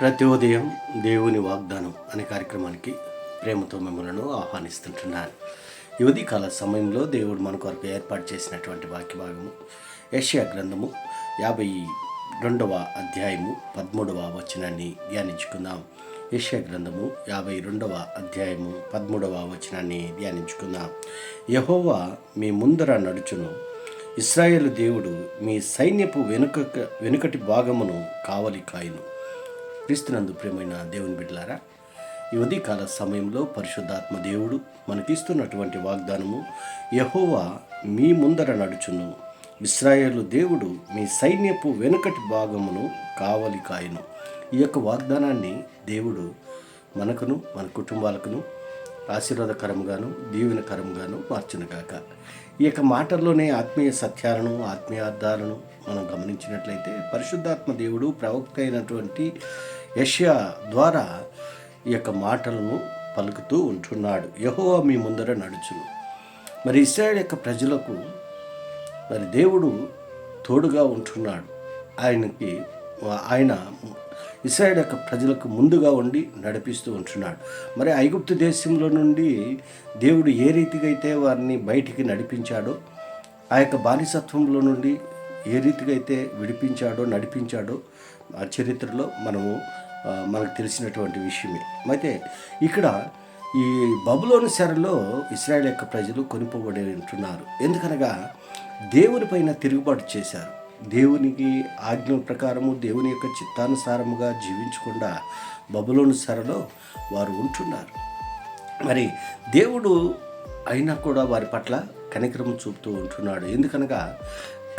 ప్రతి ఉదయం దేవుని వాగ్దానం అనే కార్యక్రమానికి ప్రేమతో మిమ్మల్ని ఆహ్వానిస్తుంటున్నాను. యువతి కాల సమయంలో దేవుడు మన కొరకు ఏర్పాటు చేసినటువంటి వాక్య భాగము యెషయా గ్రంథము యాభై రెండవ అధ్యాయము పదమూడవ వచనాన్ని ధ్యానించుకుందాం. యెషయా గ్రంథము యాభై రెండవ అధ్యాయము పదమూడవ వచనాన్ని ధ్యానించుకుందాం. యహోవా మీ ముందర నడుచును. ఇస్రాయేలు దేవుడు మీ సైన్యపు వెనుక వెనుకటి భాగమును కావలి కాయను. క్రీస్తునందు ప్రియమైన దేవుని బిడ్డలారా ఈ ఉదయకాల సమయంలో పరిశుద్ధాత్మ దేవుడు మనకిస్తున్నటువంటి వాగ్దానము యహోవా మీ ముందర నడుచును. ఇస్రాయేలు దేవుడు మీ సైన్యపు వెనుకటి భాగమును కావలి కాయను. ఈ యొక్క వాగ్దానాన్ని దేవుడు మనకును మన కుటుంబాలకును ఆశీర్వాదకరముగాను దీవెనకరముగాను మార్చునుగాక. ఈ యొక్క మాటల్లోనే ఆత్మీయ సత్యాలను ఆత్మీయార్థాలను మనం గమనించినట్లయితే పరిశుద్ధాత్మ దేవుడు ప్రవక్త అయినటువంటి యష్యా ద్వారా ఈ యొక్క మాటలను పలుకుతూ ఉంటున్నాడు. యహోవా మీ ముందర నడుచును. మరి ఇస్రాయల్ యొక్క ప్రజలకు మరి దేవుడు తోడుగా ఉంటున్నాడు. ఆయనకి ఆయన ఇస్రాయల్ యొక్క ప్రజలకు ముందుగా ఉండి నడిపిస్తూ ఉంటున్నాడు. మరి ఐగుప్తు దేశంలో నుండి దేవుడు ఏ రీతిగా అయితే వారిని బయటికి నడిపించాడో ఆ యొక్క బానిసత్వంలో నుండి ఏ రీతిగా అయితే విడిపించాడో నడిపించాడో ఆ చరిత్రలో మనము మనకు తెలిసినటువంటి విషయమే. అయితే ఇక్కడ ఈ బబులోని సెరలో ఇస్రాయేల్ యొక్క ప్రజలు కొనిపోబడి ఉంటున్నారు. ఎందుకనగా దేవుని పైన తిరుగుబాటు చేశారు. దేవునికి ఆజ్ఞ ప్రకారము దేవుని యొక్క చిత్తానుసారముగా జీవించకుండా బబులోని సెరలో వారు ఉంటున్నారు. మరి దేవుడు అయినా కూడా వారి పట్ల కనికరము చూపుతూ ఉంటున్నాడు. ఎందుకనగా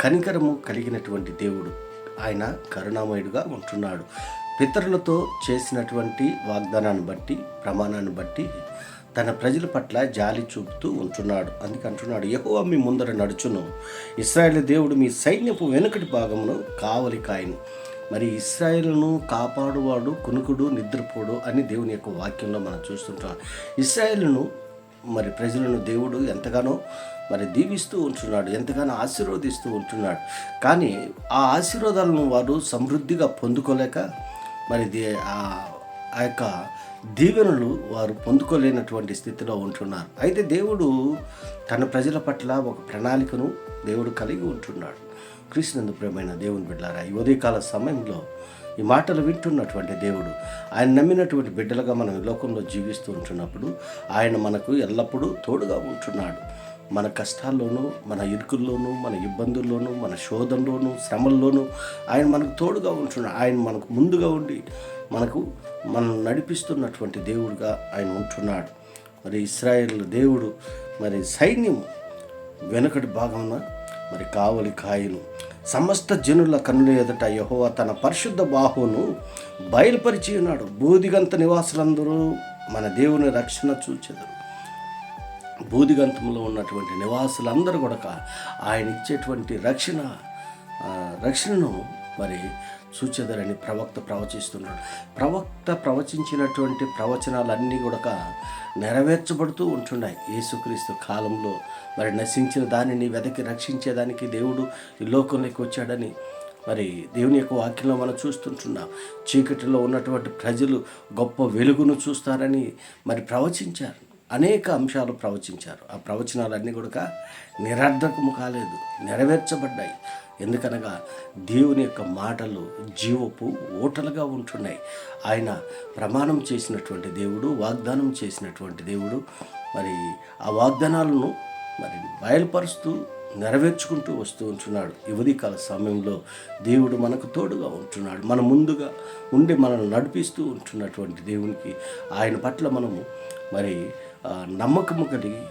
కనికరము కలిగినటువంటి దేవుడు ఆయన కరుణామయుడుగా ఉంటున్నాడు. పితరులతో చేసినటువంటి వాగ్దానాన్ని బట్టి ప్రమాణాన్ని బట్టి తన ప్రజల పట్ల జాలి చూపుతూ ఉంటున్నాడు. అందుకే అంటున్నాడు యెహోవా మీ ముందర నడుచును. ఇస్రాయేల్ దేవుడు మీ సైన్యపు వెనుకటి భాగమును కావలి కాయను మరి ఇస్రాయేల్ను కాపాడువాడు కునుకుడు నిద్రపోడు అని దేవుని యొక్క వాక్యంలో మనం చూస్తుంటాం. ఇస్రాయేల్ను మరి ప్రజలను దేవుడు ఎంతగానో మరి దీవిస్తూ ఉంటున్నాడు ఎంతగానో ఆశీర్వదిస్తూ ఉంటున్నాడు. కానీ ఆ ఆశీర్వాదాలను వారు సమృద్ధిగా పొందుకోలేక మరి దే- ఆ ఆ యొక్క దీవెనలు వారు పొందుకోలేనటువంటి స్థితిలో ఉంటున్నారు. అయితే దేవుడు తన ప్రజల పట్ల ఒక ప్రణాళికను దేవుడు కలిగి ఉంటున్నాడు. కృష్ణందు ప్రేమైన దేవుని బిడ్డారా ఈ ఉదయకాల సమయంలో ఈ మాటలు వింటున్నటువంటి దేవుడు ఆయన నమ్మినటువంటి బిడ్డలుగా మనం ఈ లోకంలో జీవిస్తూ ఉంటున్నప్పుడు ఆయన మనకు ఎల్లప్పుడూ తోడుగా ఉంటున్నాడు. మన కష్టాల్లోనూ మన ఇరుకుల్లోనూ మన ఇబ్బందుల్లోనూ మన శోధంలోనూ శ్రమల్లోనూ ఆయన మనకు తోడుగా ఉంటున్నాడు ఆయన మనకు ముందుగా ఉండి మనకు మనం నడిపిస్తున్నటువంటి దేవుడుగా ఆయన ఉంటున్నాడు. మరి ఇస్రాయేల్ దేవుడు మరి సైన్యం వెనుకటి భాగమున మరి కావలి కాయను సమస్త జనుల కన్నుల ఎదుట యహోవ తన పరిశుద్ధ బాహువును బయలుపరిచి ఉన్నాడు. బూదిగంత నివాసులందరూ మన దేవుని రక్షణ చూచెదరు. బూదిగంతంలో ఉన్నటువంటి నివాసులందరూ కూడా ఆయన ఇచ్చేటువంటి రక్షణ రక్షణను మరి సూచెదరని ప్రవక్త ప్రవచిస్తున్నాడు. ప్రవక్త ప్రవచించినటువంటి ప్రవచనాలన్నీ కూడా నెరవేర్చబడుతూ ఉంటున్నాయి. యేసుక్రీస్తు కాలంలో మరి నశించిన దానిని వెదకి రక్షించేదానికి దేవుడు ఈ లోకంలోకి వచ్చాడని మరి దేవుని యొక్క వాక్యంలో మనం చూస్తుంటున్నాం. చీకటిలో ఉన్నటువంటి ప్రజలు గొప్ప వెలుగును చూస్తారని మరి ప్రవచించారు. అనేక అంశాలు ప్రవచించారు. ఆ ప్రవచనాలన్నీ కూడా నిరర్ధకము కాలేదు నెరవేర్చబడ్డాయి. ఎందుకనగా దేవుని యొక్క మాటలు జీవపు ఓటలుగా ఉంటున్నాయి. ఆయన ప్రమాణం చేసినటువంటి దేవుడు వాగ్దానం చేసినటువంటి దేవుడు మరి ఆ వాగ్దానాలను మరి బయలుపరుస్తూ నెరవేర్చుకుంటూ వస్తూ ఉంటున్నాడు. యువతి కాల సమయంలో దేవుడు మనకు తోడుగా ఉంటున్నాడు. మన ముందుగా ఉండి మనల్ని నడిపిస్తూ ఉంటున్నటువంటి దేవునికి ఆయన పట్ల మనము మరి నమ్మకము కలిగి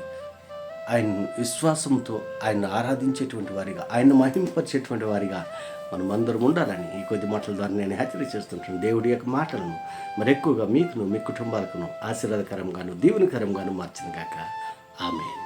ఆయన విశ్వాసంతో ఆయన ఆరాధించేటువంటి వారిగా ఆయన మహింపరిచేటువంటి వారిగా మనం అందరం ఉండాలని ఈ కొద్ది మాటల ద్వారా నేను హెచ్చరిక చేస్తుంటాను. దేవుడి యొక్క మాటలను మరి ఎక్కువగా మీకును మీ కుటుంబాలకును ఆశీర్వాదకరంగాను దీవెనకరంగాను మార్చిన కాక ఆమె